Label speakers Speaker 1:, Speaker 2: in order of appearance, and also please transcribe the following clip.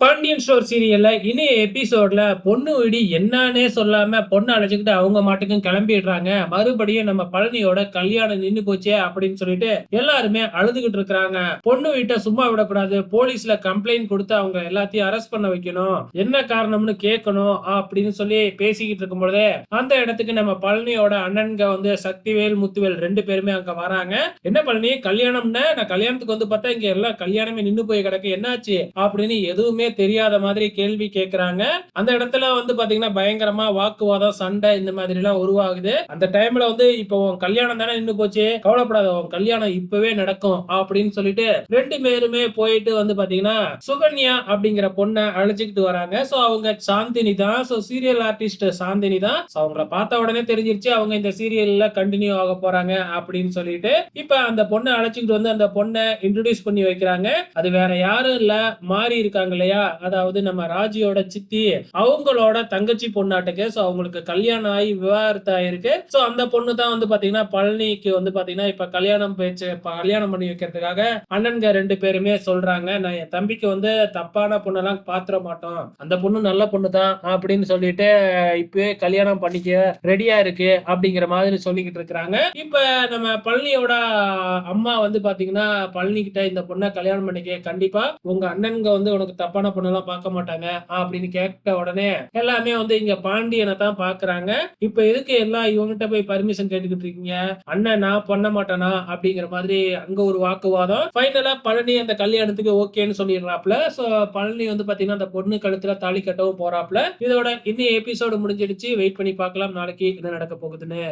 Speaker 1: Pandian store சீரியல்ல இனி எபிசோட்ல பொண்ணு விடி என்னன்னே சொல்லாம பொண்ணு அழைச்சிக்கிட்டு அவங்க மாட்டுக்கும் கிளம்பிடுறாங்க. மறுபடியும் நம்ம பழனியோட கல்யாணம் நின்னு போச்சே அப்படின்னு சொல்லிட்டு எல்லாருமே அழுதுகிட்டு இருக்கிறாங்க. பொண்ணு வீட்டை சும்மா விடக்கூடாது. போலீஸ்ல கம்ப்ளைண்ட் கொடுத்து அவங்க எல்லாத்தையும் அரெஸ்ட் பண்ண வைக்கணும். என்ன காரணம்னு கேட்கணும் அப்படின்னு சொல்லி பேசிக்கிட்டு இருக்கும் பொழுதே அந்த இடத்துக்கு நம்ம பழனியோட அண்ணன்க வந்து சக்திவேல் முத்துவேல் ரெண்டு பேருமே அங்க வராங்க. என்ன பழனி கல்யாணம்னா? நான் கல்யாணத்துக்கு வந்து பார்த்தா இங்க எல்லாம் கல்யாணமே நின்னு போய் கிடக்கு. என்னாச்சு? அப்படின்னு எதுவுமே தெரியாத மாதிரி கேள்வி கேட்கிறாங்க அந்த இடத்துல வந்து பாத்தீங்கன்னா பயங்கரமா வாக்குவாதம் சண்டை இந்த மாதிரி எல்லாம் உருவாகுது. அந்த டைம்ல வந்து இப்போ உன் கல்யாணம் தானே நின்னு போச்சு? கவலைப்படாத உன் கல்யாணம் இப்பவே நடக்கும் அப்படின்னு சொல்லிட்டு ரெண்டு பேருமே போயிட்டு வந்து பாத்தீங்கன்னா சுகன்யா அப்படிங்கிற பொண்ணை அழைச்சிக்கிட்டு வராங்க. சோ அவங்க சாந்தினி தான். சோ சீரியல் ஆர்டிஸ்ட் சாந்தினி தான். சோ அவங்கள பார்த்த உடனே தெரிஞ்சிருச்சு அவங்க இந்த சீரியல்ல கண்டினியூ ஆக போறாங்க அப்படின்னு சொல்லிட்டு. இப்ப அந்த பொண்ணை அழைச்சிக்கிட்டு வந்து அந்த பொண்ணை இன்ட்ரடியூஸ் பண்ணி வைக்கிறாங்க. அது வேற யாரும் இல்ல. மாறி இருக்காங்க இல்லையா? அதாவது நம்ம ராஜியோட சித்தி அவங்களோட தங்கச்சி பொண்ணாட்டுக்கு. சோ அவங்களுக்கு கல்யாணம் ஆகி விவாகரத்து ஆயிருக்கு. ஸோ அந்த பொண்ணு தான் வந்து பாத்தீங்கன்னா பழனிக்கு வந்து பாத்தீங்கன்னா இப்ப கல்யாணம் பேச்சு கல்யாணம் பண்ணி வைக்கிறதுக்காக அண்ணன்க ரெண்டு பேருமே சொல்றாங்க. நான் என் தம்பிக்கு வந்து தப்பான பொண்ணெல்லாம் பாத்திர மாட்டோம். அந்த பொண்ணு நல்ல பொண்ணு தான் அப்படின்னு சொல்லிட்டு இப்பவே கல்யாணம் பண்ணிக்க ரெடியா இருக்கு அப்படிங்கிற மாதிரி சொல்லிக்கிட்டு இருக்கிறாங்க. இப்ப நம்ம பழனியோட அம்மா வந்து பாத்தீங்கன்னா பழனி கிட்ட இந்த பொண்ணை கல்யாணம் பண்ணிக்க கண்டிப்பா உங்க அண்ணன்க வந்து உனக்கு தப்பான பொண்ணெல்லாம் பார்க்க மாட்டாங்க. அப்படின்னு கேட்ட உடனே எல்லாமே வந்து இங்க பாண்டியனை தான் பாக்குறாங்க. இப்ப எதுக்கு எல்லாம் இவங்ககிட்ட போய் பர்மிஷன் கேட்டுக்கிட்டு இருக்கீங்க? அண்ணன் நான் பண்ண மாட்டேனா? அப்படிங்கிற மாதிரி அங்க ஒரு வாக்குவாதம். ஃபைனலா பழனி அந்த கல்யாணத்துக்கு ஓகேன்னு சொல்லிடுறாப்ல சோ பழனி வந்து பாத்தீங்கன்னா அந்த பொண்ணு கழுத்துல தாலி கட்டவும் போறாப்ல இதோட இன்னும் எபிசோடு முடிஞ்சிடுச்சு. வெயிட் பண்ணி பார்க்கலாம். நாளைக்கு என்ன நடக்க போகுதுன்னு.